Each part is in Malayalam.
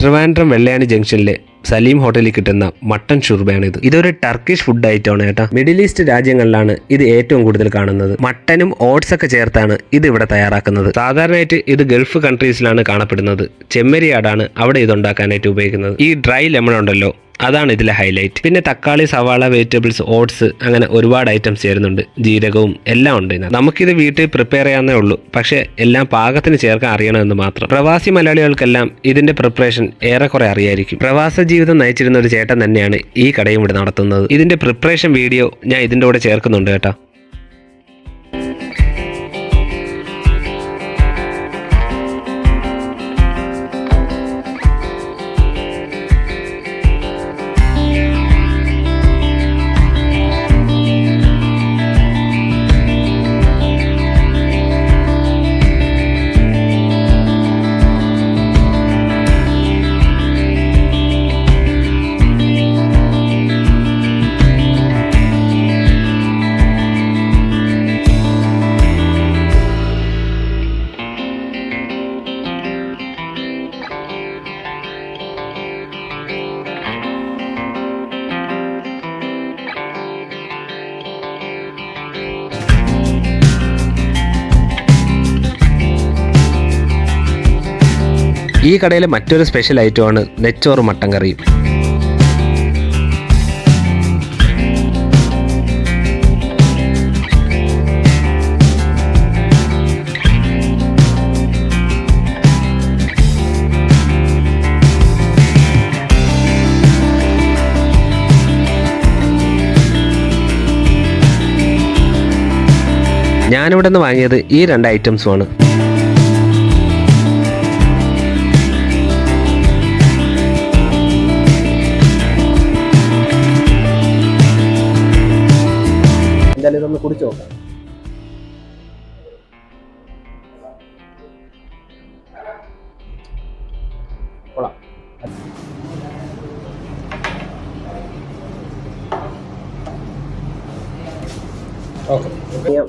ട്രിവാൻഡ്രം വെള്ളയാണി ജംഗ്ഷനിലെ സലീം ഹോട്ടലിൽ കിട്ടുന്ന മട്ടൺ ഇത്. ഇതൊരു ടർക്കിഷ് ഫുഡ് ഐറ്റം ആണ് കേട്ടോ. മിഡിൽ ഈസ്റ്റ് രാജ്യങ്ങളിലാണ് ഇത് ഏറ്റവും കൂടുതൽ കാണുന്നത്. മട്ടനും ഓട്സ് ഒക്കെ ചേർത്താണ് ഇത് ഇവിടെ തയ്യാറാക്കുന്നത്. സാധാരണയായിട്ട് ഇത് ഗൾഫ് കൺട്രീസിലാണ് കാണപ്പെടുന്നത്. ചെമ്മരിയാടാണ് അവിടെ ഇത് ഉണ്ടാക്കാനായിട്ട് ഉപയോഗിക്കുന്നത്. ഈ ഡ്രൈ ലെമൺ ഉണ്ടല്ലോ അതാണ് ഇതിലെ ഹൈലൈറ്റ് പിന്നെ തക്കാളി സവാള വെജിറ്റബിൾസ് ഓട്സ് അങ്ങനെ ഒരുപാട് ഐറ്റംസ് ചേരുന്നുണ്ട്. ജീരകവും എല്ലാം ഉണ്ട് നമുക്കിത് വീട്ടിൽ പ്രിപ്പയർ ചെയ്യാവുന്നേ ഉള്ളൂ. പക്ഷേ എല്ലാം പാകത്തിന് ചേർക്കാൻ അറിയണമെന്ന് മാത്രം. പ്രവാസി മലയാളികൾക്കെല്ലാം ഇതിന്റെ പ്രിപ്പറേഷൻ ഏറെക്കുറെ അറിയായിരിക്കും. പ്രവാസ ജീവിതം നയിച്ചിരുന്ന ഒരു ചേട്ടൻ തന്നെയാണ് ഈ കടയും ഇവിടെ നടത്തുന്നത്. ഇതിന്റെ പ്രിപ്പറേഷൻ വീഡിയോ ഞാൻ ഇതിന്റെ കൂടെ ചേർക്കുന്നുണ്ട് കേട്ടോ. ഈ കടയിലെ മറ്റൊരു സ്പെഷ്യൽ ഐറ്റമാണ് നെച്ചോറ് മട്ടൻ കറിയും ഞാനിവിടെ നിന്ന് വാങ്ങിയത് ഈ രണ്ട് ഐറ്റംസുമാണ് ഇതൊന്ന് കുടിച്ചു നോക്കാം. കൊള്ളാം. ഓക്കെ.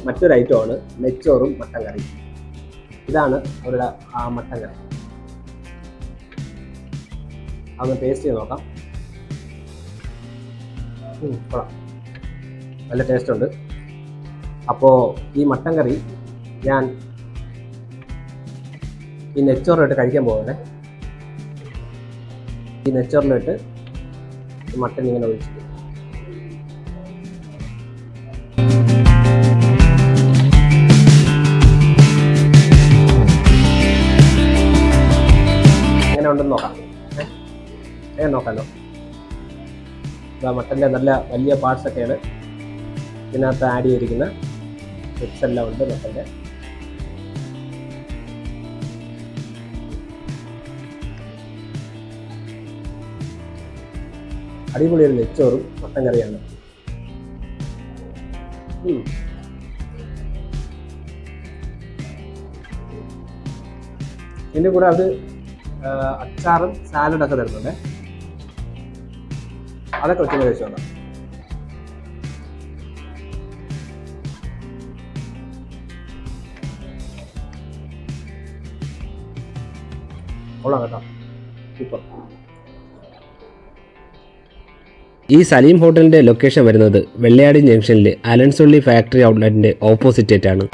മറ്റൊരു ഐറ്റമാണ് നെച്ചോറും മട്ടൻ കറി ഇതാണ് അവരുടെ ആ മട്ടൻ കറി. അതൊന്ന് ടേസ്റ്റ് ചെയ്ത് നോക്കാം. കൊള്ളാം. നല്ല ടേസ്റ്റ് ഉണ്ട്. അപ്പോൾ ഈ മട്ടൻ കറി ഞാൻ ഈ നെച്ചോറിലിട്ട് കഴിക്കാൻ പോകണേ ഈ നെച്ചോറിലിട്ട് മട്ടൻ ഇങ്ങനെ ഒഴിച്ചിട്ട്. എങ്ങനെ ഉണ്ടെന്ന് നോക്കാം. ഏ? നോക്കാമല്ലോ മട്ടന്റെ നല്ല വലിയ പാർട്സ് ഒക്കെയാണ് ഇതിനകത്ത് ആഡ് ചെയ്തിരിക്കുന്ന ചിപ്സ് എല്ലാം ഉണ്ട് മട്ടന്റെ അടിപൊളി ഒരു നെച്ചോറും മട്ടൻ കറിയാണ്. എന്റെ കൂടെ അത് അച്ചാറും സാലഡൊക്കെ തരുന്നുണ്ട്. അതൊക്കെ വെച്ചാൽ കഴിച്ചു കൊള്ളാം സൂപ്പർ. ഈ സലീം ഹോട്ടലിന്റെ ലൊക്കേഷൻ വരുന്നത് വെള്ളയാടി ജംഗ്ഷനിലെ അലൻസുള്ളി ഫാക്ടറി ഔട്ട്ലെറ്റിന്റെ ഓപ്പോസിറ്റ് ആയിട്ടാണ്.